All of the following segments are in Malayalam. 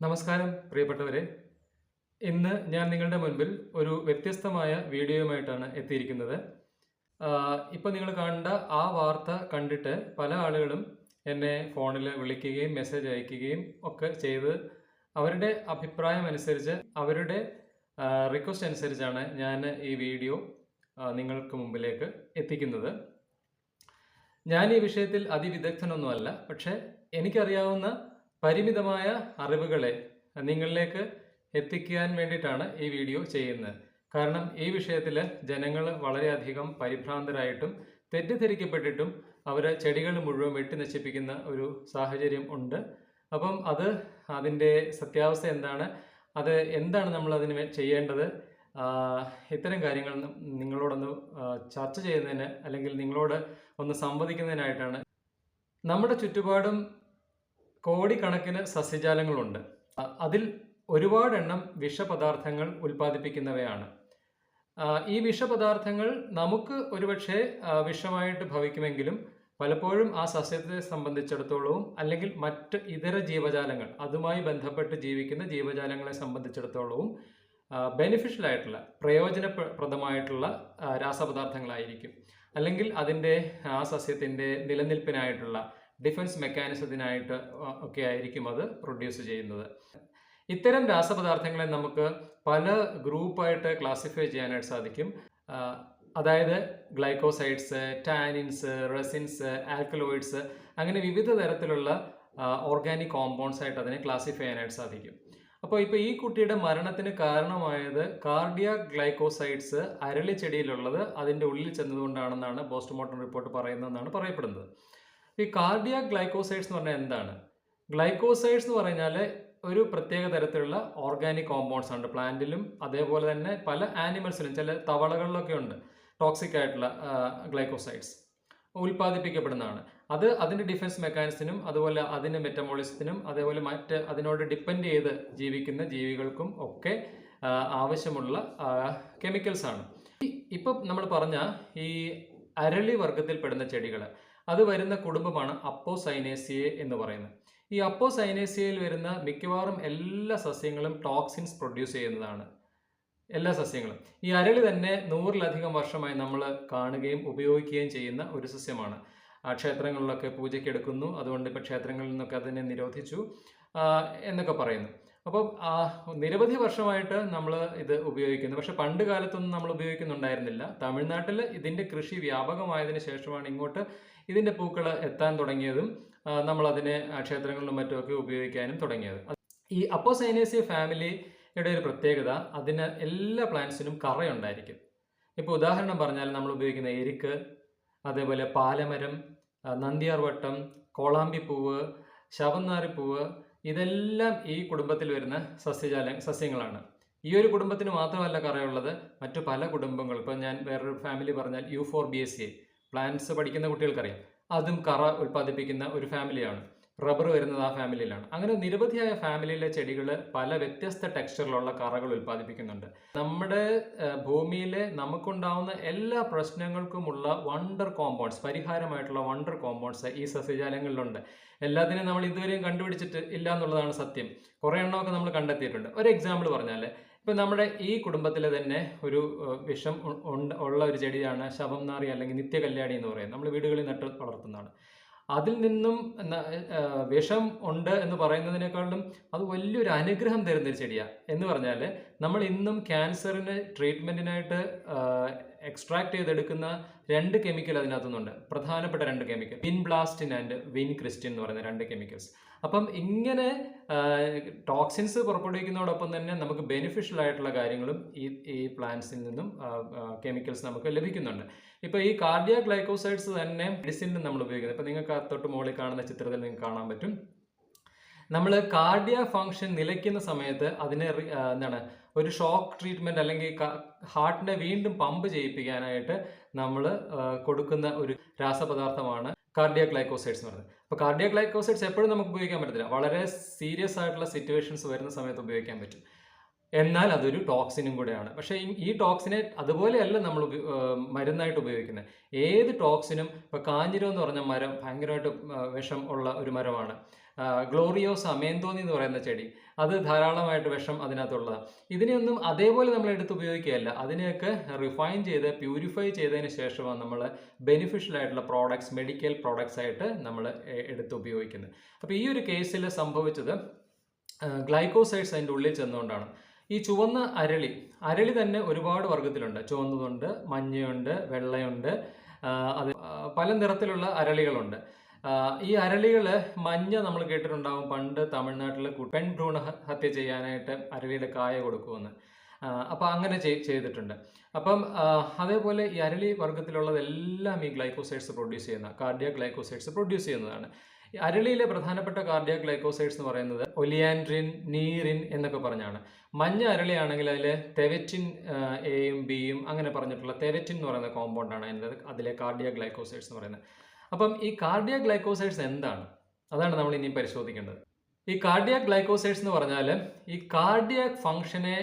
നമസ്കാരം പ്രിയപ്പെട്ടവരെ. ഇന്ന് ഞാൻ നിങ്ങളുടെ മുൻപിൽ ഒരു വ്യത്യസ്തമായ വീഡിയോയുമായിട്ടാണ് എത്തിയിരിക്കുന്നത്. ഇപ്പോൾ നിങ്ങൾ കണ്ട ആ വാർത്ത കണ്ടിട്ട് പല ആളുകളും എന്നെ ഫോണിൽ വിളിക്കുകയും മെസ്സേജ് അയക്കുകയും ഒക്കെ ചെയ്ത് അവരുടെ അഭിപ്രായം അനുസരിച്ച് അവരുടെ റിക്വസ്റ്റ് അനുസരിച്ചാണ് ഞാൻ ഈ വീഡിയോ നിങ്ങൾക്ക് മുമ്പിലേക്ക് എത്തിക്കുന്നത്. ഞാൻ ഈ വിഷയത്തിൽ അതിവിദഗ്ധനൊന്നുമല്ല പക്ഷേ എനിക്കറിയാവുന്ന പരിമിതമായ അറിവുകളെ നിങ്ങളിലേക്ക് എത്തിക്കാൻ വേണ്ടിയിട്ടാണ് ഈ വീഡിയോ ചെയ്യുന്നത്. കാരണം ഈ വിഷയത്തിൽ ജനങ്ങൾ വളരെയധികം പരിഭ്രാന്തരായിട്ടും തെറ്റിദ്ധരിക്കപ്പെട്ടിട്ടും അവർ ചെടികൾ മുഴുവൻ വെട്ടി നശിപ്പിക്കുന്ന ഒരു സാഹചര്യം ഉണ്ട്. അപ്പം അത് അതിന്റെ സത്യാവസ്ഥ എന്താണ്? അത് എന്താണ് നമ്മൾ അതിന് ചെയ്യേണ്ടത്? ഇത്തരം കാര്യങ്ങൾ നിങ്ങളോടൊന്ന് ചർച്ച ചെയ്യുന്നതിന് അല്ലെങ്കിൽ നിങ്ങളോട് ഒന്ന് സംവദിക്കുന്നതിനായിട്ടാണ്. നമ്മുടെ ചുറ്റുപാടും കോടിക്കണക്കിന് സസ്യജാലങ്ങളുണ്ട്. അതിൽ ഒരുപാട് എണ്ണം വിഷപദാർത്ഥങ്ങൾ ഉൽപ്പാദിപ്പിക്കുന്നവയാണ്. ഈ വിഷപദാർത്ഥങ്ങൾ നമുക്ക് ഒരുപക്ഷെ വിഷമായിട്ട് ഭവിക്കുമെങ്കിലും പലപ്പോഴും ആ സസ്യത്തെ സംബന്ധിച്ചിടത്തോളവും അല്ലെങ്കിൽ മറ്റ് ഇതര ജീവജാലങ്ങൾ അതുമായി ബന്ധപ്പെട്ട് ജീവിക്കുന്ന ജീവജാലങ്ങളെ സംബന്ധിച്ചിടത്തോളവും ബെനിഫിഷ്യൽ ആയിട്ടുള്ള പ്രയോജനപ്രദമായിട്ടുള്ള രാസപദാർത്ഥങ്ങളായിരിക്കും. അല്ലെങ്കിൽ അതിന്റെ ആ സസ്യത്തിന്റെ നിലനിൽപ്പിനായിട്ടുള്ള ഡിഫൻസ് മെക്കാനിസത്തിനായിട്ട് ഒക്കെ ആയിരിക്കും അത് പ്രൊഡ്യൂസ് ചെയ്യുന്നത്. ഇത്തരം രാസപദാർത്ഥങ്ങളെ നമുക്ക് പല ഗ്രൂപ്പായിട്ട് ക്ലാസിഫൈ ചെയ്യാനായിട്ട് സാധിക്കും. അതായത് ഗ്ലൈക്കോസൈഡ്സ് ടാനിൻസ് റെസിൻസ് ആൽക്കലോയിഡ്സ് അങ്ങനെ വിവിധ തരത്തിലുള്ള ഓർഗാനിക് കോമ്പൗണ്ട്സ് ആയിട്ട് അതിനെ ക്ലാസിഫൈ ചെയ്യാനായിട്ട് സാധിക്കും. അപ്പോൾ ഇപ്പോൾ ഈ കുട്ടിയുടെ മരണത്തിന് കാരണമായത് കാർഡിയ ഗ്ലൈക്കോസൈഡ്സ് അരളി ചെടിയിലുള്ളത് അതിന്റെ ഉള്ളിൽ ചെന്നതുകൊണ്ടാണെന്നാണ് പോസ്റ്റ്മോർട്ടം റിപ്പോർട്ട് പറയുന്നതെന്നാണ് പറയപ്പെടുന്നത്. ഈ കാർഡിയാക് ഗ്ലൈക്കോസൈഡ്സ് എന്ന് പറഞ്ഞാൽ എന്താണ്? ഗ്ലൈക്കോസൈഡ്സ് എന്ന് പറഞ്ഞാൽ ഒരു പ്രത്യേക തരത്തിലുള്ള ഓർഗാനിക് കോമ്പൗണ്ട്സ് ഉണ്ട് പ്ലാന്റിലും അതേപോലെ തന്നെ പല ആനിമൽസിലും ചില തവളകളിലൊക്കെ ഉണ്ട് ടോക്സിക് ആയിട്ടുള്ള ഗ്ലൈക്കോസൈഡ്സ് ഉൽപ്പാദിപ്പിക്കപ്പെടുന്നതാണ്. അത് അതിന്റെ ഡിഫൻസ് മെക്കാനിസത്തിനും അതുപോലെ അതിന്റെ മെറ്റമോളിസത്തിനും അതേപോലെ മറ്റ് അതിനോട് ഡിപ്പെൻഡ് ചെയ്ത് ജീവിക്കുന്ന ജീവികൾക്കും ഒക്കെ ആവശ്യമുള്ള കെമിക്കൽസാണ് ഇപ്പം നമ്മൾ പറഞ്ഞ ഈ അരളി വർഗത്തിൽപ്പെടുന്ന ചെടികൾ അത് വരുന്ന കുടുംബമാണ് അപ്പോസൈനേസിയെ എന്ന് പറയുന്നത്. ഈ അപ്പോസൈനേസിയയിൽ വരുന്ന മിക്കവാറും എല്ലാ സസ്യങ്ങളും ടോക്സിൻസ് പ്രൊഡ്യൂസ് ചെയ്യുന്നതാണ്. എല്ലാ സസ്യങ്ങളും. ഈ അരളി തന്നെ നൂറിലധികം വർഷമായി നമ്മൾ കാണുകയും ഉപയോഗിക്കുകയും ചെയ്യുന്ന ഒരു സസ്യമാണ്. ആ ക്ഷേത്രങ്ങളിലൊക്കെ പൂജയ്ക്ക് എടുക്കുന്നു. അതുകൊണ്ട് ഇപ്പോൾ ക്ഷേത്രങ്ങളിൽ നിന്നൊക്കെ അതിനെ നിരോധിച്ചു എന്നൊക്കെ പറയുന്നു. അപ്പം നിരവധി വർഷമായിട്ട് നമ്മൾ ഇത് ഉപയോഗിക്കുന്നു. പക്ഷെ പണ്ട് കാലത്തൊന്നും നമ്മൾ ഉപയോഗിക്കുന്നുണ്ടായിരുന്നില്ല. തമിഴ്നാട്ടിൽ ഇതിന്റെ കൃഷി വ്യാപകമായതിന് ശേഷമാണ് ഇങ്ങോട്ട് ഇതിന്റെ പൂക്കൾ എത്താൻ തുടങ്ങിയതും നമ്മൾ അതിനെ ക്ഷേത്രങ്ങളിലും മറ്റുമൊക്കെ ഉപയോഗിക്കാനും തുടങ്ങിയത്. ഈ അപ്പോ അപ്പോസൈനേസിയ ഫാമിലിയുടെ ഒരു പ്രത്യേകത അതിന് എല്ലാ പ്ലാന്റ്സിനും കറയുണ്ടായിരിക്കും. ഇപ്പോൾ ഉദാഹരണം പറഞ്ഞാൽ നമ്മൾ ഉപയോഗിക്കുന്ന എരിക്ക് അതേപോലെ പാലമരം നന്ദിയാർവട്ടം കോളാമ്പി പൂവ് ശവന്നാരി ശവന്നാറിപ്പൂവ് ഇതെല്ലാം ഈ കുടുംബത്തിൽ വരുന്ന സസ്യജാല സസ്യങ്ങളാണ്. ഈ ഒരു കുടുംബത്തിന് മാത്രമല്ല കറയുള്ളത് മറ്റു പല കുടുംബങ്ങൾ ഇപ്പോൾ ഞാൻ വേറൊരു ഫാമിലി പറഞ്ഞാൽ U four B S C plants പഠിക്കുന്ന കുട്ടികൾക്കറിയാം. അതും കറ ഉൽപ്പാദിപ്പിക്കുന്ന ഒരു ഫാമിലിയാണ് റബ്ബർ വരുന്നത് ആ ഫാമിലിയിലാണ്. അങ്ങനെ നിരവധിയായ ഫാമിലിയിലെ ചെടികൾ പല വ്യത്യസ്ത ടെക്സ്ചറിലുള്ള കറകൾ ഉൽപ്പാദിപ്പിക്കുന്നുണ്ട്. നമ്മുടെ ഭൂമിയിലെ നമുക്കുണ്ടാവുന്ന എല്ലാ പ്രശ്നങ്ങൾക്കുമുള്ള വണ്ടർ കോമ്പൗണ്ട്സ് പരിഹാരമായിട്ടുള്ള വണ്ടർ കോമ്പൗണ്ട്സ് ഈ സസ്യജാലങ്ങളിലുണ്ട്. എല്ലാത്തിനും നമ്മൾ ഇതുവരെയും കണ്ടുപിടിച്ചിട്ട് ഇല്ല എന്നുള്ളതാണ് സത്യം. കുറേ എണ്ണമൊക്കെ നമ്മൾ കണ്ടെത്തിയിട്ടുണ്ട്. ഒരു എക്സാമ്പിൾ പറഞ്ഞാൽ ഇപ്പം നമ്മുടെ ഈ കുടുംബത്തിൽ തന്നെ ഒരു വിഷം ഉള്ള ഒരു ചെടിയാണ് ശവം നാറി അല്ലെങ്കിൽ നിത്യകല്യാണി എന്ന് പറയുന്നത്. നമ്മൾ വീടുകളിൽ നട്ട് വളർത്തുന്നതാണ്. അതിൽ നിന്നും വിഷം ഉണ്ട് എന്ന് പറയുന്നതിനേക്കാളും അത് വലിയൊരു അനുഗ്രഹം തരുന്ന ഒരു ചെടിയാണ് എന്ന് പറഞ്ഞാൽ നമ്മൾ ഇന്നും ക്യാൻസറിന് ട്രീറ്റ്മെന്റിനായിട്ട് എക്സ്ട്രാക്ട് ചെയ്തെടുക്കുന്ന രണ്ട് കെമിക്കൽ അതിനകത്തുനിന്നുണ്ട്. പ്രധാനപ്പെട്ട രണ്ട് chemical. Vinblastine and vincristine എന്ന് പറയുന്ന രണ്ട് കെമിക്കൽസ്. അപ്പം ഇങ്ങനെ ടോക്സിൻസ് പുറപ്പെടുവിക്കുന്നതോടൊപ്പം തന്നെ നമുക്ക് ബെനിഫിഷ്യൽ ആയിട്ടുള്ള കാര്യങ്ങളും ഈ ഈ പ്ലാന്റ്സിൽ നിന്നും കെമിക്കൽസ് നമുക്ക് ലഭിക്കുന്നുണ്ട്. ഇപ്പോൾ ഈ കാർഡിയ ഗ്ലൈക്കോസൈഡ്സ് തന്നെ മെഡിസിനും നമ്മൾ ഉപയോഗിക്കുന്നത്. ഇപ്പോൾ നിങ്ങൾക്ക് തൊട്ട് മുകളിൽ കാണുന്ന ചിത്രത്തിൽ നിങ്ങൾക്ക് കാണാൻ പറ്റും. നമ്മൾ കാർഡിയ ഫങ്ഷൻ നിലയ്ക്കുന്ന സമയത്ത് അതിനെ എന്താണ് ഒരു ഷോക്ക് ട്രീറ്റ്മെന്റ് അല്ലെങ്കിൽ ഹാർട്ടിനെ വീണ്ടും പമ്പ് ചെയ്യിപ്പിക്കാനായിട്ട് നമ്മൾ കൊടുക്കുന്ന ഒരു രാസപദാർത്ഥമാണ് കാർഡിയ ഗ്ലൈക്കോസൈഡ്സ് എന്ന് പറയുന്നത്. അപ്പോൾ കാർഡിയ ഗ്ലൈക്കോസൈഡ്സ് എപ്പോഴും നമുക്ക് ഉപയോഗിക്കാൻ പറ്റില്ല വളരെ സീരിയസ് ആയിട്ടുള്ള സിറ്റുവേഷൻസ് വരുന്ന സമയത്ത് ഉപയോഗിക്കാൻ പറ്റും. എന്നാൽ അതൊരു ടോക്സിനും കൂടെയാണ്. പക്ഷേ ഈ- ടോക്സിനെ അതുപോലെയല്ല നമ്മൾ മരുന്നായിട്ട് ഉപയോഗിക്കുന്നത്. ഏത് ടോക്സിനും ഇപ്പോൾ കാഞ്ഞിരം എന്ന് പറഞ്ഞ മരം ഭയങ്കരമായിട്ട് വിഷം ഉള്ള ഒരു മരമാണ്. ആ, സമേന്തോന്നി എന്ന് പറയുന്ന ചെടി. അത് ധാരാളമായിട്ട് വിഷം അതിനകത്തുള്ളതാണ് ഇതിനെയൊന്നും അതേപോലെ നമ്മൾ എടുത്ത് ഉപയോഗിക്കുകയല്ല. അതിനെയൊക്കെ റിഫൈൻ ചെയ്ത് പ്യൂരിഫൈ ചെയ്തതിന് ശേഷമാണ് നമ്മൾ ബെനിഫിഷ്യൽ ആയിട്ടുള്ള പ്രോഡക്ട്സ് മെഡിക്കൽ പ്രോഡക്ട്സ് ആയിട്ട് നമ്മൾ എടുത്ത് ഉപയോഗിക്കുന്നത്. അപ്പോൾ ഈ ഒരു കേസിൽ സംഭവിച്ചത് ഗ്ലൈക്കോസൈഡ്സ് അതിന്റെ ഉള്ളിൽ ചെന്നുകൊണ്ടാണ്. ഈ ചുവന്ന അരളി അരളി തന്നെ ഒരുപാട് വർഗത്തിലുണ്ട്. ചുവന്നതുണ്ട് മഞ്ഞയുണ്ട് വെള്ളയുണ്ട് അത് പല നിറത്തിലുള്ള അരളികളുണ്ട്. ഈ അരളികൾ മഞ്ഞ നമ്മൾ കേട്ടിട്ടുണ്ടാവും പണ്ട് തമിഴ്നാട്ടിൽ പെൺഭ്രൂണ ഹത്യ ചെയ്യാനായിട്ട് അരളിയുടെ കായ കൊടുക്കുമെന്ന്. അപ്പോൾ അങ്ങനെ ചെയ്തിട്ടുണ്ട്. അപ്പം അതേപോലെ ഈ അരളി വർഗത്തിലുള്ളതെല്ലാം ഈ ഗ്ലൈക്കോസൈഡ്സ് പ്രൊഡ്യൂസ് ചെയ്യുന്ന കാർഡിയ ഗ്ലൈക്കോസൈഡ്സ് പ്രൊഡ്യൂസ് ചെയ്യുന്നതാണ്. അരളിയിലെ പ്രധാനപ്പെട്ട കാർഡിയ ഗ്ലൈക്കോസൈഡ്സ് എന്ന് പറയുന്നത് ഒലിയാൻഡ്രിൻ നീറിൻ എന്നൊക്കെ പറഞ്ഞാണ്. മഞ്ഞ അരളിയാണെങ്കിൽ അതിൽ തെവറ്റിൻ എയും ബിയും അങ്ങനെ പറഞ്ഞിട്ടുള്ള തെവറ്റിൻ എന്ന് പറയുന്ന കോമ്പൗണ്ടാണ് അതിന്റെ അതിലെ കാർഡിയ ഗ്ലൈക്കോസൈഡ്സ് എന്ന് പറയുന്നത്. അപ്പം ഈ കാർഡിയ ഗ്ലൈക്കോസൈഡ്സ് എന്താണ്? അതാണ് നമ്മൾ ഇനി പരിശോധിക്കേണ്ടത്. ഈ കാർഡിയ ഗ്ലൈക്കോസൈഡ്സ് എന്ന് പറഞ്ഞാൽ ഈ കാർഡിയ ഫങ്ഷനെ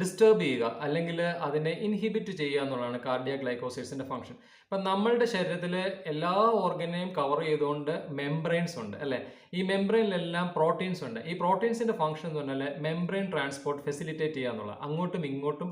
ഡിസ്റ്റർബ് ചെയ്യുക അല്ലെങ്കിൽ അതിനെ ഇൻഹിബിറ്റ് ചെയ്യുക എന്നുള്ളതാണ് കാർഡിയ ഗ്ലൈക്കോസൈഡ്സിന്റെ ഫങ്ഷൻ ഇപ്പം നമ്മളുടെ ശരീരത്തിൽ എല്ലാ ഓർഗനെയും കവർ ചെയ്തുകൊണ്ട് മെംബ്രെയിൻസ് ഉണ്ട് അല്ലേ? ഈ മെംബ്രെയിനിലെല്ലാം പ്രോട്ടീൻസ് ഉണ്ട്. ഈ പ്രോട്ടീൻസിന്റെ ഫംഗ്ഷൻ എന്ന് പറഞ്ഞാൽ മെംബ്രെയിൻ ട്രാൻസ്പോർട്ട് ഫെസിലിറ്റേറ്റ് ചെയ്യുക എന്നുള്ള അങ്ങോട്ടും ഇങ്ങോട്ടും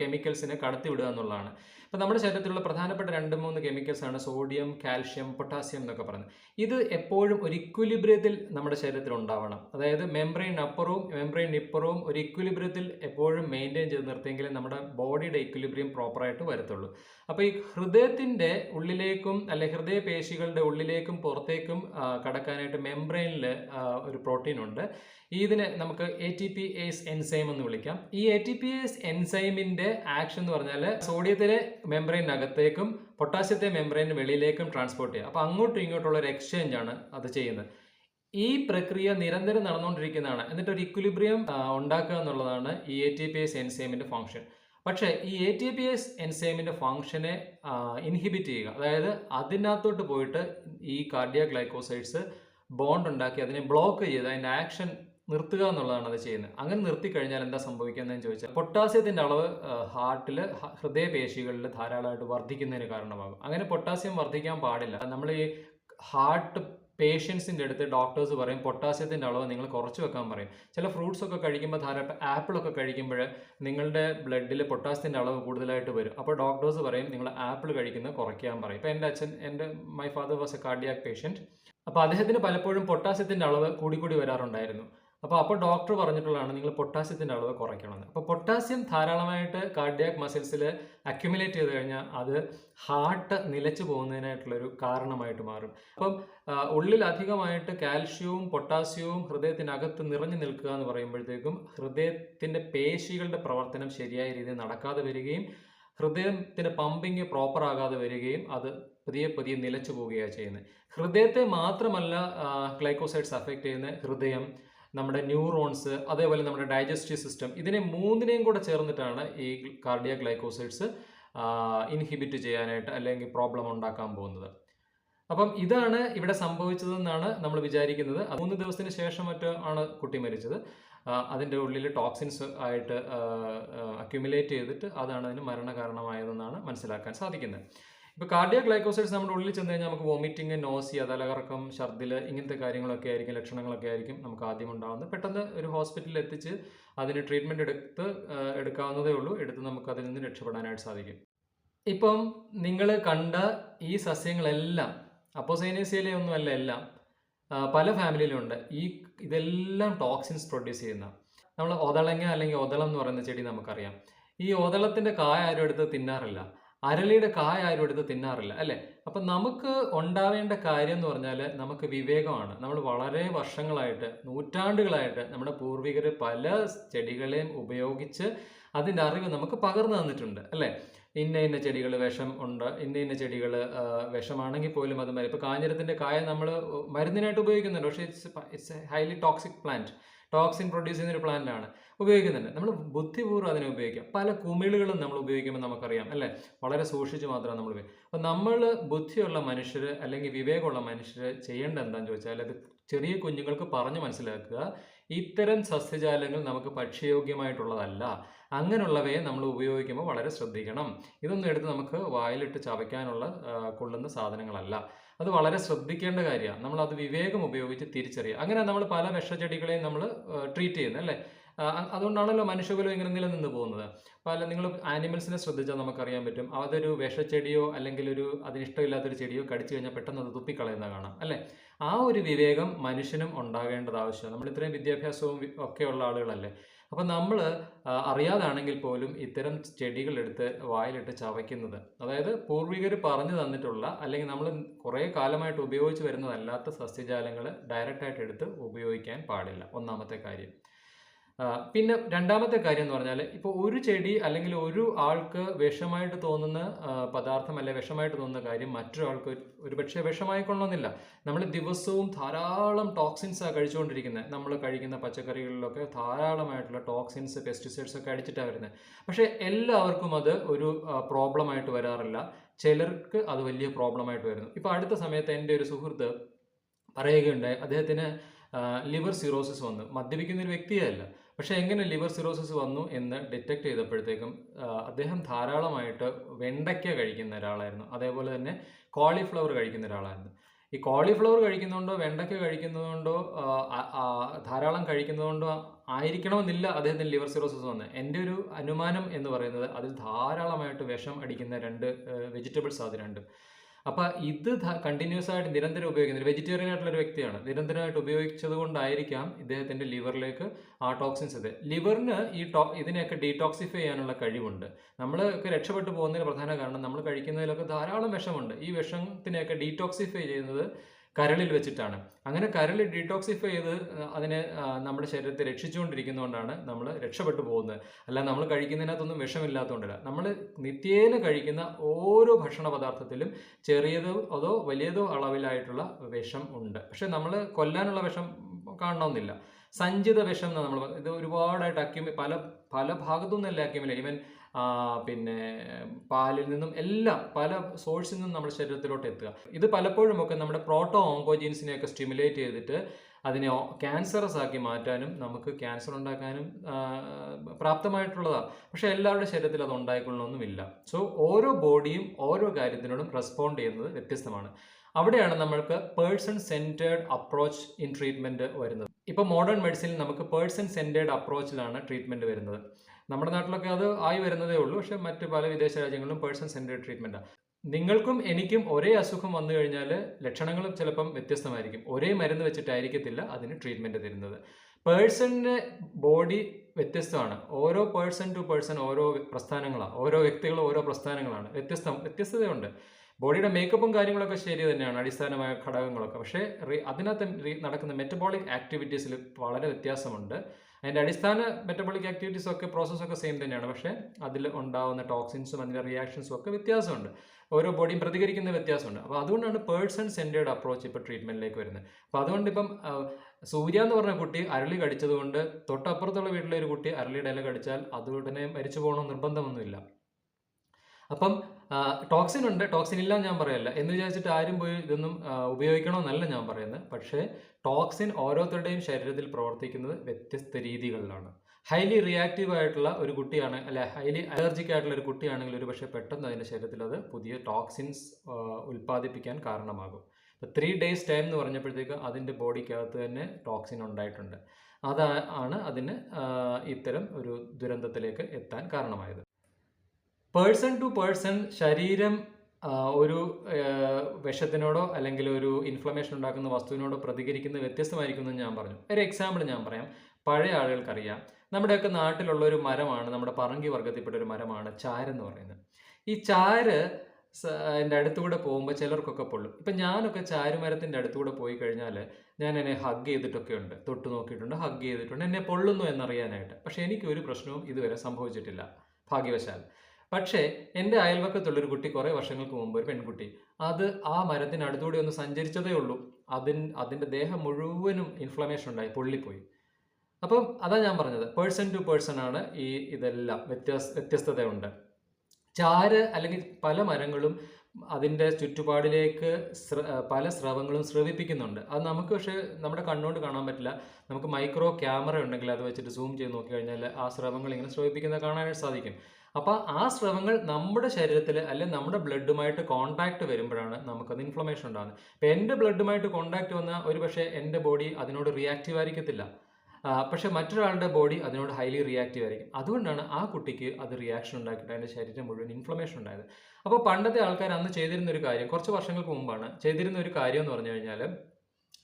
കെമിക്കൽസിനെ കടത്തിവിടുക എന്നുള്ളതാണ്. ഇപ്പം നമ്മുടെ ശരീരത്തിലുള്ള പ്രധാനപ്പെട്ട രണ്ട് മൂന്ന് കെമിക്കൽസാണ് സോഡിയം കാൽഷ്യം പൊട്ടാസ്യം എന്നൊക്കെ പറയുന്നത്. ഇത് എപ്പോഴും ഒരു ഇക്വലിബ്രിയത്തിൽ നമ്മുടെ ശരീരത്തിൽ ഉണ്ടാവണം. അതായത് മെംബ്രെയിൻ അപ്പുറവും മെംബ്രെയിൻ ഇപ്പുറവും ഒരു ഇക്വലിബ്രിയത്തിൽ എപ്പോഴും മെയിന്റെയിൻ ചെയ്ത് നിർത്തിയെങ്കിലേ നമ്മുടെ ബോഡിയുടെ ഇക്വലിബ്രിയം പ്രോപ്പറായിട്ട് വരത്തുള്ളൂ. അപ്പോൾ ഈ ഹൃദയത്തിന്റെ ഉള്ളിലേക്കും അല്ലെ ഹൃദയപേശികളുടെ ഉള്ളിലേക്കും പുറത്തേക്കും കടക്കാനായിട്ട് കടക്കാനായിട്ട് മെംബ്രെയിനിൽ ഒരു പ്രോട്ടീൻ ഉണ്ട്. ഇതിനെ നമുക്ക് A T P S enzyme എന്ന് വിളിക്കാം. ഈ എ ടി പി എസ് എൻസൈമിന്റെ ആക്ഷൻ എന്ന് പറഞ്ഞാൽ സോഡിയത്തിലെ മെംബ്രെയിനകത്തേക്കും പൊട്ടാസ്യത്തെ മെംബ്രെയിന് വെളിയിലേക്കും ട്രാൻസ്പോർട്ട് ചെയ്യുക. അപ്പോൾ അങ്ങോട്ടും ഇങ്ങോട്ടുള്ള ഒരു എക്സ്ചേഞ്ച് ആണ് അത് ചെയ്യുന്നത്. ഈ പ്രക്രിയ നിരന്തരം നടന്നുകൊണ്ടിരിക്കുന്നതാണ്. എന്നിട്ട് ഒരു ഇക്വിലിബ്രിയം ഉണ്ടാക്കുക എന്നുള്ളതാണ് ഈ എ ടി പി എസ് എൻസൈമിന്റെ ഫംഗ്ഷൻ പക്ഷേ ഈ എ ടി പി എസ് എൻസൈമിന്റെ ഫംഗ്ഷനെ ഇൻഹിബിറ്റ് ചെയ്യുക. അതായത് അതിനകത്തോട്ട് പോയിട്ട് ഈ കാർഡിയ ഗ്ലൈക്കോസൈഡ്സ് ബോണ്ട് ഉണ്ടാക്കി അതിനെ ബ്ലോക്ക് ചെയ്ത് അതിന്റെ ആക്ഷൻ നിർത്തുക എന്നുള്ളതാണ് അത് ചെയ്യുന്നത്. അങ്ങനെ നിർത്തി കഴിഞ്ഞാൽ എന്താ സംഭവിക്കുന്നതെന്ന് ചോദിച്ചാൽ പൊട്ടാസ്യത്തിന്റെ അളവ് ഹാർട്ടിൽ ഹൃദയപേശികളിൽ ധാരാളമായിട്ട് വർദ്ധിക്കുന്നതിന് കാരണമാകും. അങ്ങനെ പൊട്ടാസ്യം വർദ്ധിക്കാൻ പാടില്ല. നമ്മൾ ഈ ഹാർട്ട് പേഷ്യൻസിന്റെ അടുത്ത് ഡോക്ടേഴ്സ് പറയും പൊട്ടാസ്യത്തിന്റെ അളവ് നിങ്ങൾ കുറച്ച് വെക്കാൻ പറയും. ചില ഫ്രൂട്ട്സ് ഒക്കെ കഴിക്കുമ്പോൾ ധാരാളം ആപ്പിളൊക്കെ കഴിക്കുമ്പോൾ നിങ്ങളുടെ ബ്ലഡിൽ പൊട്ടാസ്യത്തിന്റെ അളവ് കൂടുതലായിട്ട് വരും. അപ്പോൾ ഡോക്ടേഴ്സ് പറയും നിങ്ങൾ ആപ്പിൾ കഴിക്കുന്നത് കുറയ്ക്കാൻ പറയും. ഇപ്പോൾ എന്റെ അച്ഛൻ എന്റെ my father was a cardiac patient അപ്പോൾ അദ്ദേഹത്തിന് പലപ്പോഴും പൊട്ടാസ്യത്തിന്റെ അളവ് കൂടിക്കൂടി വരാറുണ്ടായിരുന്നു. അപ്പോൾ അപ്പോൾ ഡോക്ടർ പറഞ്ഞിട്ടുള്ളതാണ് നിങ്ങൾ പൊട്ടാസ്യത്തിന്റെ അളവ് കുറയ്ക്കണമെന്ന്. അപ്പോൾ പൊട്ടാസ്യം ധാരാളമായിട്ട് കാർഡിയാക് മസിൽസിൽ അക്യുമുലേറ്റ് ചെയ്ത് കഴിഞ്ഞാൽ അത് ഹാർട്ട് നിലച്ചു പോകുന്നതിനായിട്ടുള്ളൊരു കാരണമായിട്ട് മാറും. അപ്പം ഉള്ളിൽ അധികമായിട്ട് കാൽഷ്യവും പൊട്ടാസ്യവും ഹൃദയത്തിനകത്ത് നിറഞ്ഞു നിൽക്കുക എന്ന് പറയുമ്പോഴത്തേക്കും ഹൃദയത്തിന്റെ പേശികളുടെ പ്രവർത്തനം ശരിയായ രീതിയിൽ നടക്കാതെ വരികയും ഹൃദയത്തിന്റെ പമ്പിങ് പ്രോപ്പർ ആകാതെ വരികയും അത് പതിയെ പതിയെ നിലച്ചു പോവുകയാണ് ചെയ്യുന്നത്. ഹൃദയത്തെ മാത്രമല്ല ഗ്ലൈക്കോസൈഡ്സ് അഫക്റ്റ് ചെയ്യുന്ന ഹൃദയം നമ്മുടെ ന്യൂറോൺസ് അതേപോലെ നമ്മുടെ ഡൈജസ്റ്റീവ് സിസ്റ്റം ഇതിനെ മൂന്നിനെയും കൂടെ ചേർന്നിട്ടാണ് ഈ കാർഡിയ ഗ്ലൈക്കോസൈഡ്സ് ഇൻഹിബിറ്റ് ചെയ്യാനായിട്ട് അല്ലെങ്കിൽ പ്രോബ്ലം ഉണ്ടാക്കാൻ പോകുന്നത്. അപ്പം ഇതാണ് ഇവിടെ സംഭവിച്ചതെന്നാണ് നമ്മൾ വിചാരിക്കുന്നത്. മൂന്ന് ദിവസത്തിന് ശേഷം മറ്റോ ആണ് കുട്ടി മരിച്ചത്. അതിന്റെ ഉള്ളിൽ ടോക്സിൻസ് ആയിട്ട് അക്യുമുലേറ്റ് ചെയ്തിട്ട് അതാണ് അതിന് മരണകാരണമായതെന്നാണ് മനസ്സിലാക്കാൻ സാധിക്കുന്നത്. ഇപ്പോൾ കാർഡിയ ഗ്ലൈക്കോസൈഡ്സ് നമ്മുടെ ഉള്ളിൽ ചെന്ന് കഴിഞ്ഞാൽ നമുക്ക് വോമിറ്റിംഗ് നോസിയ തലകറക്കം ഛർദിൽ ഇങ്ങനത്തെ കാര്യങ്ങളൊക്കെ ആയിരിക്കും ലക്ഷണങ്ങളൊക്കെ ആയിരിക്കും നമുക്ക് ആദ്യം ഉണ്ടാകുന്നത് പെട്ടെന്ന് ഒരു ഹോസ്പിറ്റലിൽ എത്തിച്ച് അതിന് ട്രീറ്റ്മെന്റ് എടുത്ത് എടുക്കാവുന്നതേ ഉള്ളൂ. എടുത്ത് നമുക്ക് അതിൽ നിന്ന് രക്ഷപ്പെടാനായിട്ട് സാധിക്കും. ഇപ്പം നിങ്ങൾ കണ്ട ഈ സസ്യങ്ങളെല്ലാം അപ്പോസൈനേസിയയിലെ ഒന്നുമല്ല എല്ലാം പല ഫാമിലിയിലുണ്ട് ഈ ഇതെല്ലാം ടോക്സിൻസ് പ്രൊഡ്യൂസ് ചെയ്യുന്ന നമ്മൾ ഒതളങ്ങ അല്ലെങ്കിൽ ഒതളം എന്ന് പറയുന്ന ചെടി നമുക്കറിയാം. ഈ ഒതളത്തിന്റെ കായ ആരും എടുത്ത് തിന്നാറില്ല. അരളിയുടെ കായ ആരും എടുത്ത് തിന്നാറില്ല അല്ലേ? അപ്പം നമുക്ക് ഉണ്ടാവേണ്ട കാര്യം എന്ന് പറഞ്ഞാൽ നമുക്ക് വിവേകമാണ്. നമ്മൾ വളരെ വർഷങ്ങളായിട്ട് നൂറ്റാണ്ടുകളായിട്ട് നമ്മുടെ പൂർവികർ പല ചെടികളെയും ഉപയോഗിച്ച് അതിന്റെ അറിവ് നമുക്ക് പകർന്നു തന്നിട്ടുണ്ട് അല്ലേ? ഇന്ന ഇന്ന ചെടികൾ വിഷം ഉണ്ട് ഇന്ന ഇന്ന ചെടികൾ വിഷമാണെങ്കിൽ പോലും അത് മരുന്ന് ഇപ്പോൾ കാഞ്ഞിരത്തിന്റെ കായ നമ്മൾ മരുന്നിനായിട്ട് ഉപയോഗിക്കുന്നുണ്ട് പക്ഷേ it's it's highly toxic plant toxin produce ചെയ്യുന്ന ഒരു പ്ലാന്റ് ആണ്. ഉപയോഗിക്കുന്നുണ്ട്. നമ്മൾ ബുദ്ധിപൂർവം അതിനെ ഉപയോഗിക്കാം. പല കുമിളുകളും നമ്മൾ ഉപയോഗിക്കുമ്പോൾ നമുക്കറിയാം അല്ലേ? വളരെ സൂക്ഷിച്ച് മാത്രമാണ് നമ്മൾ അപ്പോൾ നമ്മൾ ബുദ്ധിയുള്ള മനുഷ്യർ അല്ലെങ്കിൽ വിവേകമുള്ള മനുഷ്യർ ചെയ്യേണ്ട എന്താണെന്ന് ചോദിച്ചാൽ അത് ചെറിയ കുഞ്ഞുങ്ങൾക്ക് പറഞ്ഞു മനസ്സിലാക്കുക. ഇത്തരം സസ്യജാലങ്ങൾ നമുക്ക് ഭക്ഷ്യയോഗ്യമായിട്ടുള്ളതല്ല അങ്ങനെയുള്ളവയെ നമ്മൾ ഉപയോഗിക്കുമ്പോൾ വളരെ ശ്രദ്ധിക്കണം. ഇതൊന്നും എടുത്ത് നമുക്ക് വായിലിട്ട് ചവയ്ക്കാനുള്ള കൊള്ളുന്ന സാധനങ്ങളല്ല. അത് വളരെ ശ്രദ്ധിക്കേണ്ട കാര്യമാണ്. നമ്മൾ അത് വിവേകം ഉപയോഗിച്ച് തിരിച്ചറിയുക. അങ്ങനെ നമ്മൾ പല വിഷച്ചെടികളെയും നമ്മൾ ട്രീറ്റ് ചെയ്യുന്നത് അല്ലേ? അതുകൊണ്ടാണല്ലോ മനുഷ്യകുലം ഇങ്ങനെ നിലനിന്ന് പോകുന്നത്. പല നിങ്ങൾ ആനിമൽസിനെ ശ്രദ്ധിച്ചാൽ നമുക്കറിയാൻ പറ്റും. അതൊരു വിഷച്ചെടിയോ അല്ലെങ്കിൽ ഒരു അതിനിഷ്ടമില്ലാത്തൊരു ചെടിയോ കടിച്ചു കഴിഞ്ഞാൽ പെട്ടെന്ന് അത് തുപ്പിക്കളയുന്ന കാണാം അല്ലേ? ആ ഒരു വിവേകം മനുഷ്യനും ഉണ്ടാകേണ്ടത് ആവശ്യമാണ്. നമ്മൾ ഇത്രയും വിദ്യാഭ്യാസവും ഒക്കെ ഒക്കെയുള്ള ആളുകളല്ലേ. അപ്പം നമ്മൾ അറിയാതാണെങ്കിൽ പോലും ഇത്തരം ചെടികളെടുത്ത് വായിലിട്ട് ചവയ്ക്കുന്നത്. അതായത് പൂർവികർ പറഞ്ഞു തന്നിട്ടുള്ള അല്ലെങ്കിൽ നമ്മൾ കുറേ കാലമായിട്ട് ഉപയോഗിച്ച് വരുന്നതല്ലാത്ത സസ്യജാലങ്ങൾ ഡയറക്റ്റായിട്ട് എടുത്ത് ഉപയോഗിക്കാൻ പാടില്ല. ഒന്നാമത്തെ കാര്യം. പിന്നെ രണ്ടാമത്തെ കാര്യം എന്ന് പറഞ്ഞാൽ ഇപ്പോൾ ഒരു ചെടി അല്ലെങ്കിൽ ഒരു ആൾക്ക് വിഷമായിട്ട് തോന്നുന്ന പദാർത്ഥം അല്ലെ വിഷമായിട്ട് തോന്നുന്ന കാര്യം മറ്റൊരാൾക്ക് ഒരു പക്ഷേ വിഷമായിക്കൊള്ളണമെന്നില്ല. നമ്മൾ ദിവസവും ധാരാളം ടോക്സിൻസാണ് കഴിച്ചുകൊണ്ടിരിക്കുന്നത് നമ്മൾ കഴിക്കുന്ന പച്ചക്കറികളിലൊക്കെ ധാരാളമായിട്ടുള്ള ടോക്സിൻസ് പെസ്റ്റിസൈഡ്സ് ഒക്കെ അടിച്ചിട്ടാണ് വരുന്നത് പക്ഷേ എല്ലാവർക്കും അത് ഒരു പ്രോബ്ലമായിട്ട് വരാറില്ല. ചിലർക്ക് അത് വലിയ പ്രോബ്ലമായിട്ട് വരുന്നു. ഇപ്പോൾ അടുത്ത സമയത്ത് എന്റെ ഒരു സുഹൃത്ത് പറയുകയുണ്ടായി. അദ്ദേഹത്തിന് ലിവർ സിറോസിസ് വന്നു. മദ്യപിക്കുന്ന ഒരു വ്യക്തിയല്ല പക്ഷേ എങ്ങനെ ലിവർ സിറോസിസ് വന്നു എന്ന് ഡിറ്റക്ട് ചെയ്തപ്പോഴത്തേക്കും അദ്ദേഹം ധാരാളമായിട്ട് വെണ്ടയ്ക്ക കഴിക്കുന്ന ഒരാളായിരുന്നു. അതേപോലെ തന്നെ കോളിഫ്ലവർ കഴിക്കുന്ന ഒരാളായിരുന്നു. ഈ കോളിഫ്ലവർ കഴിക്കുന്നതുകൊണ്ടോ വെണ്ടയ്ക്ക കഴിക്കുന്നതുകൊണ്ടോ ധാരാളം കഴിക്കുന്നതുകൊണ്ടോ ആയിരിക്കണമെന്നില്ല അദ്ദേഹത്തിന് ലിവർ സിറോസിസ് വന്നത് എന്റെ ഒരു അനുമാനം എന്ന് പറയുന്നത് അതിൽ ധാരാളമായിട്ട് വിഷം അടിക്കുന്ന രണ്ട് വെജിറ്റബിൾസ് അത് രണ്ടും. അപ്പോൾ ഇത് കണ്ടിന്യൂസ് ആയിട്ട് നിരന്തരം ഉപയോഗിക്കുന്ന വെജിറ്റേറിയൻ ആയിട്ടുള്ള ഒരു വ്യക്തിയാണ്. നിരന്തരമായിട്ട് ഉപയോഗിച്ചത് കൊണ്ടായിരിക്കാം ഇദ്ദേഹത്തിന്റെ ലിവറിലേക്ക് ആ ടോക്സിൻസ് ഇത്. ലിവറിന് ഈ ടോ ഇതിനെയൊക്കെ ഡീടോക്സിഫൈ ചെയ്യാനുള്ള കഴിവുണ്ട്. നമ്മളൊക്കെ രക്ഷപ്പെട്ടു പോകുന്നതിന് പ്രധാന കാരണം നമ്മൾ കഴിക്കുന്നതിലൊക്കെ ധാരാളം വിഷമുണ്ട്. ഈ വിഷത്തിനെയൊക്കെ ഡീടോക്സിഫൈ ചെയ്യുന്നത് കരളിൽ വെച്ചിട്ടാണ്. അങ്ങനെ കരൾ ഡീടോക്സിഫൈ ചെയ്ത് അതിനെ നമ്മുടെ ശരീരത്തെ രക്ഷിച്ചുകൊണ്ടിരിക്കുന്നതുകൊണ്ടാണ് നമ്മൾ രക്ഷപ്പെട്ടു പോകുന്നത്. അല്ല നമ്മൾ കഴിക്കുന്നതിനകത്തൊന്നും വിഷമില്ലാത്തതുകൊണ്ടല്ല. നമ്മൾ നിത്യേന കഴിക്കുന്ന ഓരോ ഭക്ഷണ പദാർത്ഥത്തിലും ചെറിയതോ അതോ വലിയതോ അളവിലായിട്ടുള്ള വിഷം ഉണ്ട്. പക്ഷെ നമ്മൾ കൊല്ലാനുള്ള വിഷം കാണണമെന്നില്ല. സഞ്ചിത വിഷം എന്ന് നമ്മൾ ഇത് ഒരുപാടായിട്ട് അക്യുമി പല പല ഭാഗത്തുനിന്നല്ല നിന്നല്ല ഇവൻ പിന്നെ പാലിൽ നിന്നും എല്ലാം പല സോഴ്സിൽ നിന്നും നമ്മുടെ ശരീരത്തിലോട്ട് എത്തുക. ഇത് പലപ്പോഴും ഒക്കെ നമ്മുടെ പ്രോട്ടോ ഓങ്കോജീൻസിനെയൊക്കെ സ്റ്റിമുലേറ്റ് ചെയ്തിട്ട് അതിനെ ക്യാൻസറസ് ആക്കി മാറ്റാനും നമുക്ക് ക്യാൻസർ ഉണ്ടാക്കാനും പ്രാപ്തമായിട്ടുള്ളതാണ്. പക്ഷെ എല്ലാവരുടെ ശരീരത്തിൽ അത് ഉണ്ടായിക്കൊള്ളണമെന്നുമില്ല. സോ ഓരോ ബോഡിയും ഓരോ കാര്യത്തിനോടും റെസ്പോണ്ട് ചെയ്യുന്നത് വ്യത്യസ്തമാണ്. അവിടെയാണ് നമ്മൾക്ക് person centred approach in treatment വരുന്നത് ഇപ്പോൾ മോഡേൺ മെഡിസിനിൽ നമുക്ക് പേഴ്സൺ സെന്റേർഡ് അപ്രോച്ചിലാണ് ട്രീറ്റ്മെന്റ് വരുന്നത്. നമ്മുടെ നാട്ടിലൊക്കെ അത് ആയി വരുന്നതേ ഉള്ളൂ. പക്ഷെ മറ്റ് പല വിദേശ രാജ്യങ്ങളിലും പേഴ്സൺ സെന്റേഡ് ട്രീറ്റ്മെന്റാണ് നിങ്ങൾക്കും എനിക്കും ഒരേ അസുഖം വന്നു കഴിഞ്ഞാൽ ലക്ഷണങ്ങൾ ചിലപ്പം വ്യത്യസ്തമായിരിക്കും. ഒരേ മരുന്ന് വെച്ചിട്ടായിരിക്കത്തില്ല അതിന് ട്രീറ്റ്മെന്റ് തരുന്നത്. പേഴ്സണിന്റെ ബോഡി വ്യത്യസ്തമാണ്. ഓരോ പേഴ്സൺ ടു പേഴ്സൺ ഓരോ പ്രസ്ഥാനങ്ങളാണ് ഓരോ വ്യക്തികൾ ഓരോ പ്രസ്ഥാനങ്ങളാണ്. വ്യത്യസ്തം വ്യത്യസ്തതയുണ്ട്. ബോഡിയുടെ മേക്കപ്പും കാര്യങ്ങളൊക്കെ ശരി തന്നെയാണ്. അടിസ്ഥാനമായ ഘടകങ്ങളൊക്കെ. പക്ഷേ അതിനകത്ത് നടക്കുന്ന മെറ്റബോളിക് ആക്ടിവിറ്റീസിൽ വളരെ വ്യത്യാസമുണ്ട്. അതിന്റെ അടിസ്ഥാന മെറ്റബോളിക് ആക്ടിവിറ്റീസ് ഒക്കെ പ്രോസസ്സൊക്കെ സെയിം തന്നെയാണ്. പക്ഷേ അതിൽ ഉണ്ടാകുന്ന ടോക്സിൻസും അതിന്റെ റിയാക്ഷൻസും ഒക്കെ വ്യത്യാസമുണ്ട്. ഓരോ ബോഡിയും പ്രതികരിക്കുന്ന വ്യത്യാസമുണ്ട്. അപ്പോൾ അതുകൊണ്ടാണ് പേഴ്സൺ സെന്റേർഡ് അപ്രോച്ച് ഇപ്പോൾ ട്രീറ്റ്മെന്റിലേക്ക് വരുന്നത്. അപ്പോൾ അതുകൊണ്ട് ഇപ്പം സൂര്യ എന്ന് പറഞ്ഞ കുട്ടി അരളി കടിച്ചതുകൊണ്ട് തൊട്ടപ്പുറത്തുള്ള വീട്ടിലെ ഒരു കുട്ടി അരളിയുടെ ഇല കടിച്ചാൽ അതുകൊണ്ട് തന്നെ മരിച്ചു പോകണമെന്ന് നിർബന്ധമൊന്നുമില്ല. അപ്പം ടോക്സിൻ ഉണ്ട്. ടോക്സിൻ ഇല്ല ഞാൻ പറയല്ല. എന്ന് വിചാരിച്ചിട്ട് ആരും പോയി ഇതൊന്നും ഉപയോഗിക്കണമെന്നല്ല ഞാൻ പറയുന്നത്. പക്ഷേ ടോക്സിൻ ഓരോരുത്തരുടെയും ശരീരത്തിൽ പ്രവർത്തിക്കുന്നത് വ്യത്യസ്ത രീതികളിലാണ്. ഹൈലി റിയാക്റ്റീവ് ആയിട്ടുള്ള ഒരു കുട്ടിയാണ് അല്ലെ ഹൈലി അലർജിക് ആയിട്ടുള്ള ഒരു കുട്ടിയാണെങ്കിൽ ഒരു പക്ഷേ പെട്ടെന്ന് അതിന്റെ ശരീരത്തിൽ അത് പുതിയ ടോക്സിൻസ് ഉൽപ്പാദിപ്പിക്കാൻ കാരണമാകും. ത്രീ ഡേയ്സ് ടൈം എന്ന് പറഞ്ഞപ്പോഴത്തേക്ക് അതിന്റെ ബോഡിക്കകത്ത് തന്നെ ടോക്സിൻ ഉണ്ടായിട്ടുണ്ട്. അതാണ് അതിന് ഇത്തരം ഒരു ദുരന്തത്തിലേക്ക് എത്താൻ കാരണമായത്. പേഴ്സൺ ടു പേഴ്സൺ ശരീരം ഒരു വിഷത്തിനോടോ അല്ലെങ്കിൽ ഒരു ഇൻഫ്ലമേഷൻ ഉണ്ടാക്കുന്ന വസ്തുവിനോടോ പ്രതികരിക്കുന്ന വ്യത്യസ്തമായിരിക്കും എന്ന് ഞാൻ പറഞ്ഞു. ഒരു എക്സാമ്പിൾ ഞാൻ പറയാം. പഴയ ആളുകൾക്കറിയാം. നമ്മുടെയൊക്കെ നാട്ടിലുള്ള ഒരു മരമാണ് നമ്മുടെ പറങ്കി വർഗത്തിൽപ്പെട്ട ഒരു മരമാണ് ചാരെന്ന് പറയുന്നത്. ഈ ചാര് എന്റെ അടുത്തുകൂടെ പോകുമ്പോൾ ചിലർക്കൊക്കെ പൊള്ളും. ഇപ്പം ഞാനൊക്കെ ചാരുമരത്തിന്റെ അടുത്തുകൂടെ പോയി കഴിഞ്ഞാൽ ഞാൻ എന്നെ ഹഗ് ചെയ്തിട്ടൊക്കെ ഉണ്ട്. തൊട്ട് നോക്കിയിട്ടുണ്ട് ഹഗ് ചെയ്തിട്ടുണ്ട്. എന്നെ പൊള്ളുന്നു എന്നറിയാനായിട്ട്. പക്ഷേ എനിക്ക് ഒരു പ്രശ്നവും ഇതുവരെ സംഭവിച്ചിട്ടില്ല. ഭാഗ്യവശാൽ. പക്ഷേ എന്റെ അയൽവക്കത്തുള്ളൊരു കുട്ടി കുറേ വർഷങ്ങൾക്ക് മുമ്പ് ഒരു പെൺകുട്ടി അത് ആ മരത്തിന് അടുത്തുകൂടി ഒന്ന് സഞ്ചരിച്ചതേ ഉള്ളൂ. അതിൻ അതിന്റെ ദേഹം മുഴുവനും ഇൻഫ്ലമേഷൻ ഉണ്ടായി പൊള്ളിപ്പോയി. അപ്പം അതാ ഞാൻ പറഞ്ഞത് പേഴ്സൺ ടു പേഴ്സൺ ആണ് ഈ ഇതെല്ലാം വ്യത്യാസ വ്യത്യസ്തതയുണ്ട്. ചാര് അല്ലെങ്കിൽ പല മരങ്ങളും അതിന്റെ ചുറ്റുപാടിലേക്ക് പല സ്രവങ്ങളും സ്രവിപ്പിക്കുന്നുണ്ട്. അത് നമുക്ക് പക്ഷേ നമ്മുടെ കണ്ണുകൊണ്ട് കാണാൻ പറ്റില്ല. നമുക്ക് മൈക്രോ ക്യാമറ ഉണ്ടെങ്കിൽ അത് വെച്ചിട്ട് സൂം ചെയ്ത് നോക്കി കഴിഞ്ഞാൽ ആ സ്രവങ്ങൾ ഇങ്ങനെ സ്രവിപ്പിക്കുന്നത് കാണാനായിട്ട് സാധിക്കും. അപ്പോൾ ആ സ്രവങ്ങൾ നമ്മുടെ ശരീരത്തിൽ അല്ലെങ്കിൽ നമ്മുടെ ബ്ലഡുമായിട്ട് കോൺടാക്ട് വരുമ്പോഴാണ് നമുക്കത് ഇൻഫ്ലമേഷൻ ഉണ്ടാകുന്നത് ഇപ്പം എന്റെ ബ്ലഡുമായിട്ട് കോൺടാക്ട് വന്നാൽ ഒരു പക്ഷേ എന്റെ ബോഡി അതിനോട് റിയാക്റ്റീവ് ആയിരിക്കത്തില്ല. പക്ഷേ മറ്റൊരാളുടെ ബോഡി അതിനോട് ഹൈലി റിയാക്റ്റീവ് ആയിരിക്കും. അതുകൊണ്ടാണ് ആ കുട്ടിക്ക് അത് റിയാക്ഷൻ ഉണ്ടാക്കിയിട്ട് അതിന്റെ ശരീരം മുഴുവൻ ഇൻഫ്ലമേഷൻ ഉണ്ടായത്. അപ്പോൾ പണ്ടത്തെ ആൾക്കാർ അന്ന് ചെയ്തിരുന്ന ഒരു കാര്യം കുറച്ച് വർഷങ്ങൾക്ക് മുമ്പാണ് ചെയ്തിരുന്ന ഒരു കാര്യം എന്ന് പറഞ്ഞു കഴിഞ്ഞാൽ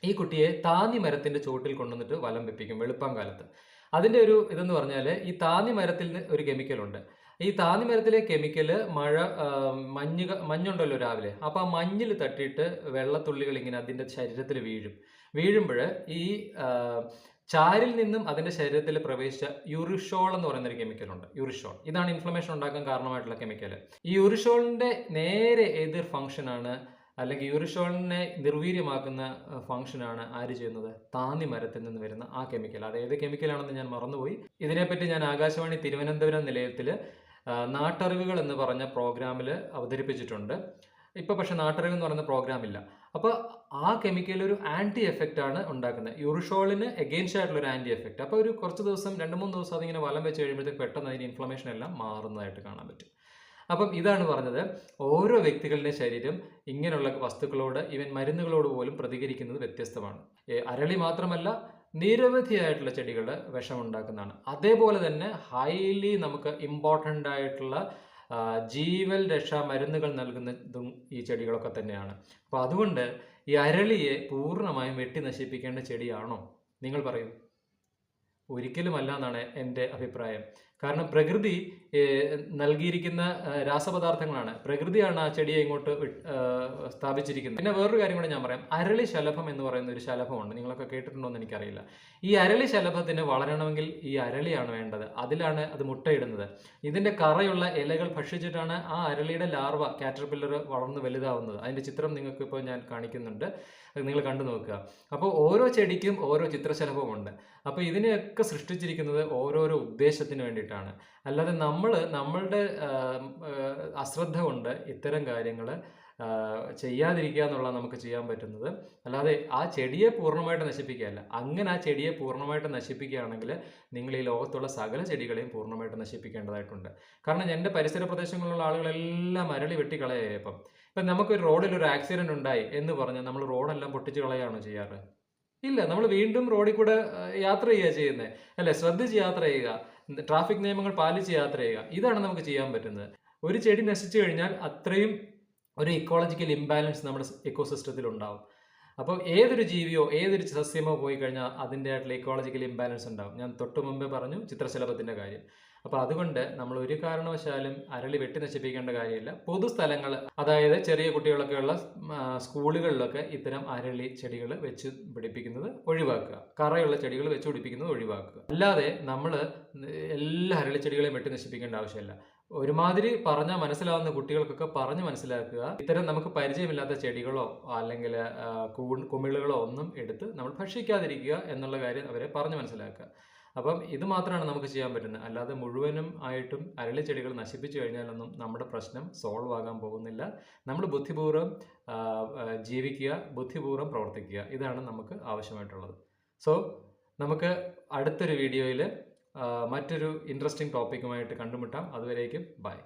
ഈ കുട്ടിയെ താന്നി മരത്തിന്റെ ചുവട്ടിൽ കൊണ്ടുവന്നിട്ട് വലം വെപ്പിക്കും വെളുപ്പം കാലത്ത്. അതിന്റെ ഒരു ഇതെന്ന് പറഞ്ഞാൽ ഈ താന്നി മരത്തിൽ ഒരു കെമിക്കലുണ്ട് ഈ താന്നി മരത്തിലെ കെമിക്കൽ മഴ മഞ്ഞ് മഞ്ഞുണ്ടല്ലോ രാവിലെ. അപ്പോൾ ആ മഞ്ഞിൽ തട്ടിയിട്ട് വെള്ളത്തുള്ളികൾ ഇങ്ങനെ അതിന്റെ ശരീരത്തിൽ വീഴും. വീഴുമ്പോൾ ഈ ചാരിൽ നിന്നും അതിന്റെ ശരീരത്തിൽ പ്രവേശിച്ച യുറിഷോൾ എന്ന് പറയുന്ന ഒരു കെമിക്കലുണ്ട്. യുറിഷോൾ. ഇതാണ് ഇൻഫ്ലമേഷൻ ഉണ്ടാക്കാൻ കാരണമായിട്ടുള്ള കെമിക്കൽ ഈ യുറിഷോളിന്റെ നേരെ എതിർ ഫംഗ്ഷനാണ് അല്ലെങ്കിൽ യുറിഷോളിനെ നിർവീര്യമാക്കുന്ന ഫംഗ്ഷനാണ് ആര് ചെയ്യുന്നത്? താന്നി മരത്തിൽ നിന്ന് വരുന്ന ആ കെമിക്കൽ. അത് ഏത് കെമിക്കലാണെന്ന് ഞാൻ മറന്നുപോയി. ഇതിനെപ്പറ്റി ഞാൻ ആകാശവാണി തിരുവനന്തപുരം നിലയത്തിൽ നാട്ടറിവുകൾ എന്ന് പറഞ്ഞ പ്രോഗ്രാമിൽ അവതരിപ്പിച്ചിട്ടുണ്ട്. ഇപ്പോൾ പക്ഷെ നാട്ടറിവ് എന്ന് പറയുന്ന പ്രോഗ്രാം ഇല്ല. അപ്പോൾ ആ കെമിക്കൽ ഒരു ആന്റി എഫക്റ്റ് ആണ് ഉണ്ടാക്കുന്നത്. യുറിഷോളിന് എഗെയിൻസ്റ്റ് ആയിട്ടുള്ള ഒരു ആന്റി എഫക്റ്റ് അപ്പോൾ ഒരു കുറച്ച് ദിവസം രണ്ട് മൂന്ന് ദിവസം അതിങ്ങനെ വലം വെച്ച് കഴിയുമ്പോഴത്തേക്ക് പെട്ടെന്ന് അതിന് ഇൻഫ്ലമേഷൻ എല്ലാം മാറുന്നതായിട്ട് കാണാൻ പറ്റും. അപ്പം ഇതാണ് പറഞ്ഞത്. ഓരോ വ്യക്തികളുടെ ശരീരം ഇങ്ങനെയുള്ള വസ്തുക്കളോട് ഈവൻ മരുന്നുകളോട് പോലും പ്രതികരിക്കുന്നത് വ്യത്യസ്തമാണ്. അരളി മാത്രമല്ല നിരവധിയായിട്ടുള്ള ചെടികൾ വിഷമുണ്ടാക്കുന്നതാണ്. അതേപോലെ തന്നെ ഹൈലി നമുക്ക് ഇമ്പോർട്ടന്റ് ആയിട്ടുള്ള ജീവൽ രക്ഷാ മരുന്നുകൾ നൽകുന്നതും ഈ ചെടികളൊക്കെ തന്നെയാണ്. അപ്പോൾ അതുകൊണ്ട് ഈ അരളിയെ പൂർണമായും വെട്ടി നശിപ്പിക്കേണ്ട ചെടിയാണോ? നിങ്ങൾ പറയൂ. ഒരിക്കലുമല്ല എന്നാണ് എന്റെ അഭിപ്രായം. കാരണം പ്രകൃതി നൽകിയിരിക്കുന്ന രാസപദാർത്ഥങ്ങളാണ്. പ്രകൃതിയാണ് ആ ചെടിയെ ഇങ്ങോട്ട് സ്ഥാപിച്ചിരിക്കുന്നത്. പിന്നെ വേറൊരു കാര്യം കൂടെ ഞാൻ പറയാം. അരളി ശലഭം എന്ന് പറയുന്ന ഒരു ശലഭമുണ്ട്. നിങ്ങളൊക്കെ കേട്ടിട്ടുണ്ടോ എന്ന് എനിക്കറിയില്ല. ഈ അരളി ശലഭത്തിന് വളരണമെങ്കിൽ ഈ അരളിയാണ് വേണ്ടത്. അതിലാണ് അത് മുട്ടയിടുന്നത്. ഇതിന്റെ കറയുള്ള ഇലകൾ ഭക്ഷിച്ചിട്ടാണ് ആ അരളിയുടെ ലാർവ കാറ്റർപില്ലർ വളർന്ന് വലുതാവുന്നത്. അതിന്റെ ചിത്രം നിങ്ങൾക്ക് ഇപ്പോൾ ഞാൻ കാണിക്കുന്നുണ്ട്. നിങ്ങൾ കണ്ടു നോക്കുക. അപ്പോൾ ഓരോ ചെടിക്കും ഓരോ ചിത്രശലഭമുണ്ട്. അപ്പോൾ ഇതിനെയൊക്കെ സൃഷ്ടിച്ചിരിക്കുന്നത് ഓരോരോ ഉദ്ദേശത്തിന് വേണ്ടിയിട്ടാണ്. അല്ലാതെ നമ്മൾ നമ്മളുടെ അശ്രദ്ധ കൊണ്ട് ഇത്തരം കാര്യങ്ങൾ ചെയ്യാതിരിക്കുക എന്നുള്ള നമുക്ക് ചെയ്യാൻ പറ്റുന്നത്. അല്ലാതെ ആ ചെടിയെ പൂർണമായിട്ട് നശിപ്പിക്കുകയല്ല. അങ്ങനെ ആ ചെടിയെ പൂർണമായിട്ട് നശിപ്പിക്കുകയാണെങ്കിൽ നിങ്ങൾ ഈ ലോകത്തുള്ള സകല ചെടികളെയും പൂർണമായിട്ട് നശിപ്പിക്കേണ്ടതായിട്ടുണ്ട്. കാരണം എന്റെ പരിസര പ്രദേശങ്ങളിലുള്ള ആളുകളെല്ലാം അരളി വെട്ടിക്കളയായി ഇപ്പം. ഇപ്പം നമുക്കൊരു റോഡിൽ ഒരു ആക്സിഡന്റ് ഉണ്ടായി എന്ന് പറഞ്ഞാൽ നമ്മൾ റോഡെല്ലാം പൊട്ടിച്ച് കളയാണോ ചെയ്യാറ്? ഇല്ല. നമ്മൾ വീണ്ടും റോഡിൽ കൂടെ യാത്ര ചെയ്യുക ചെയ്യുന്നത് അല്ലെ? ശ്രദ്ധിച്ച് യാത്ര ചെയ്യുക. ട്രാഫിക് നിയമങ്ങൾ പാലിച്ച് യാത്ര ചെയ്യുക. ഇതാണ് നമുക്ക് ചെയ്യാൻ പറ്റുന്നത്. ഒരു ചെടി നശിച്ചു കഴിഞ്ഞാൽ അത്രയും ഒരു ഇക്കോളജിക്കൽ ഇംബാലൻസ് നമ്മുടെ ഇക്കോസിസ്റ്റത്തിൽ ഉണ്ടാവും. അപ്പോൾ ഏതൊരു ജീവിയോ ഏതൊരു സസ്യമോ പോയി കഴിഞ്ഞാൽ അതിന്റെ ആയിട്ടുള്ള ഇക്കോളജിക്കൽ ഇംബാലൻസ് ഉണ്ടാവും. ഞാൻ തൊട്ട് മുമ്പേ പറഞ്ഞു ചിത്രശലഭത്തിന്റെ കാര്യം. അപ്പോൾ അതുകൊണ്ട് നമ്മൾ ഒരു കാരണവശാലും അരളി വെട്ടി നശിപ്പിക്കേണ്ട കാര്യമില്ല. പൊതുസ്ഥലങ്ങൾ അതായത് ചെറിയ കുട്ടികളൊക്കെ ഉള്ള സ്കൂളുകളിലൊക്കെ ഇത്തരം അരളി ചെടികൾ വെച്ച് പിടിപ്പിക്കുന്നത് ഒഴിവാക്കുക. കറയുള്ള ചെടികൾ വെച്ച് പിടിപ്പിക്കുന്നത് ഒഴിവാക്കുക. അല്ലാതെ നമ്മൾ എല്ലാ അരളി ചെടികളെയും വെട്ടി നശിപ്പിക്കേണ്ട ആവശ്യമില്ല. ഒരുമാതിരി പറഞ്ഞാൽ മനസ്സിലാവുന്ന കുട്ടികൾക്കൊക്കെ പറഞ്ഞ് മനസ്സിലാക്കുക. ഇത്തരം നമുക്ക് പരിചയമില്ലാത്ത ചെടികളോ അല്ലെങ്കിൽ കുമിളുകളോ ഒന്നും എടുത്ത് നമ്മൾ ഭക്ഷിക്കാതിരിക്കുക എന്നുള്ള കാര്യം അവരെ പറഞ്ഞ് മനസ്സിലാക്കുക. അപ്പം ഇത് മാത്രമാണ് നമുക്ക് ചെയ്യാൻ പറ്റുന്നത്. അല്ലാതെ മുഴുവനും ആയിട്ടും അരളി ചെടികൾ നശിപ്പിച്ചു കഴിഞ്ഞാലൊന്നും നമ്മുടെ പ്രശ്നം സോൾവ് ആകാൻ പോകുന്നില്ല. നമ്മൾ ബുദ്ധിപൂർവം ജീവിക്കുക ബുദ്ധിപൂർവം പ്രവർത്തിക്കുക. ഇതാണ് നമുക്ക് ആവശ്യമായിട്ടുള്ളത്. സോ നമുക്ക് അടുത്തൊരു വീഡിയോയിൽ മറ്റൊരു ഇൻട്രസ്റ്റിംഗ് ടോപ്പിക്കുമായിട്ട് കണ്ടുമുട്ടാം. അതുവരേക്കും ബൈ